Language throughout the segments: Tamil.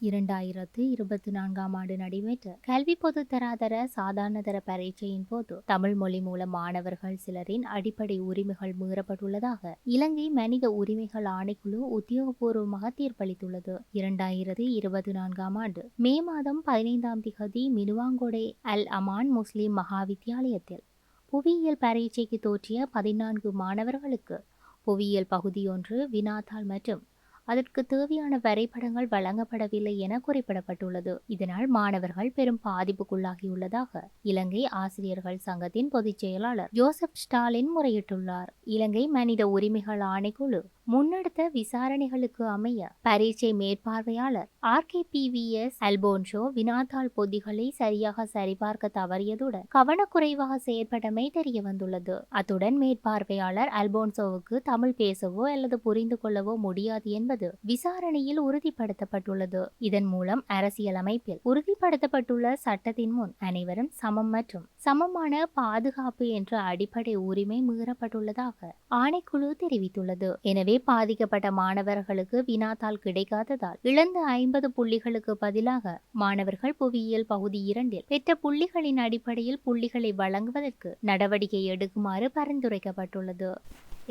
இரண்டாயிரத்து இருபத்தி நான்காம் ஆண்டு நடைபெற்ற கல்வி பொது தராதர சாதாரணதர பரீட்சையின் போது தமிழ் மொழி மூலம் மாணவர்கள் சிலரின் அடிப்படை உரிமைகள் மீறப்பட்டுள்ளதாக இலங்கை மனித உரிமைகள் ஆணைக்குழு உத்தியோகபூர்வமாக தீர்ப்பளித்துள்ளது. இரண்டாயிரத்து இருபத்தி நான்காம் ஆண்டு மே மாதம் பதினைந்தாம் திகதி மினுவாங்கொடை அல் அமான் முஸ்லிம் மகா வித்தியாலயத்தில் புவியியல் பரீட்சைக்கு தோற்றிய பதினான்கு மாணவர்களுக்கு புவியியல் பகுதியொன்று வினாத்தாள் மற்றும் அதற்கு தேவையான வரைபடங்கள் வழங்கப்படவில்லை என குறிப்பிடப்பட்டுள்ளது. இதனால் மாணவர்கள் பெரும் பாதிப்புக்குள்ளாகியுள்ளதாக இலங்கை ஆசிரியர்கள் சங்கத்தின் பொதுச் செயலாளர் ஜோசப் ஸ்டாலின் முறையிட்டுள்ளார். இலங்கை மனித உரிமைகள் ஆணைக்குழு முன்னெடுத்த விசாரணைகளுக்கு அமைய பரீட்சை மேற்பார்வையாளர் R K P V S Alphonso வினாத்தாள் பொதிகளை சரியாக சரிபார்க்க தவறியதுடன் கவனக்குறைவாக செயற்பட்டமை தெரிய வந்துள்ளது அத்துடன் மேற்பார்வையாளர் அல்போன்சோவுக்கு தமிழ் பேசவோ அல்லது புரிந்து கொள்ளவோ முடியாது என்பது விசாரணையில் உறுதிப்படுத்தப்பட்டுள்ளது. இதன் மூலம் அரசியல் அமைப்பில் உறுதிப்படுத்தப்பட்டுள்ள சட்டத்தின் முன் அனைவரும் சமம் மற்றும் சமமான பாதுகாப்பு என்ற அடிப்படை உரிமை மீறப்பட்டுள்ளதாக ஆணைக்குழு தெரிவித்துள்ளது. எனவே பாதிக்கப்பட்ட மாணவர்களுக்கு வினாத்தால் கிடைக்காததால் இழந்த ஐம்பது புள்ளிகளுக்கு பதிலாக மாணவர்கள் புவியியல் பகுதி இரண்டில் பெற்ற புள்ளிகளின் அடிப்படையில் புள்ளிகளை வழங்குவதற்கு நடவடிக்கை எடுக்குமாறு பரிந்துரைக்கப்பட்டுள்ளது.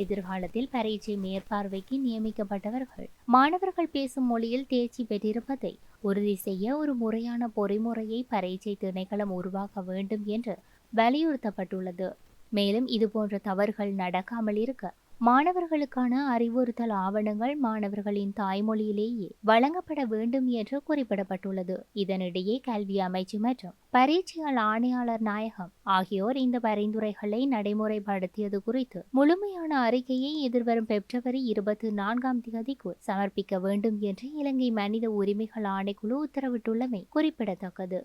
எதிர்காலத்தில் பரீட்சை மேற்பார்வைக்கு நியமிக்கப்பட்டவர்கள். மாணவர்கள் பேசும் மொழியில் தேர்ச்சி பெற்றிருப்பதை உறுதி செய்ய ஒரு முறையான பொறிமுறையை பரீட்சை திணைக்களம் உருவாக்க வேண்டும் என்று வலியுறுத்தப்பட்டுள்ளது. மேலும் இதுபோன்ற தவறுகள் நடக்காமல் இருக்க மாணவர்களுக்கான அறிவுறுத்தல் ஆவணங்கள் மாணவர்களின் தாய்மொழியிலேயே வழங்கப்பட வேண்டும் என்று குறிப்பிடப்பட்டுள்ளது. இதனிடையே கல்வி அமைச்சு மற்றும் பரீட்சையாளர் ஆணையாளர் நாயகம் ஆகியோர் இந்த பரிந்துரைகளை நடைமுறைப்படுத்தியது குறித்து முழுமையான அறிக்கையை எதிர்வரும் பிப்ரவரி இருபத்தி நான்காம் தேதிக்குள் சமர்ப்பிக்க வேண்டும் என்று இலங்கை மனித உரிமைகள் ஆணைக்குழு உத்தரவிட்டுள்ளமை குறிப்பிடத்தக்கது.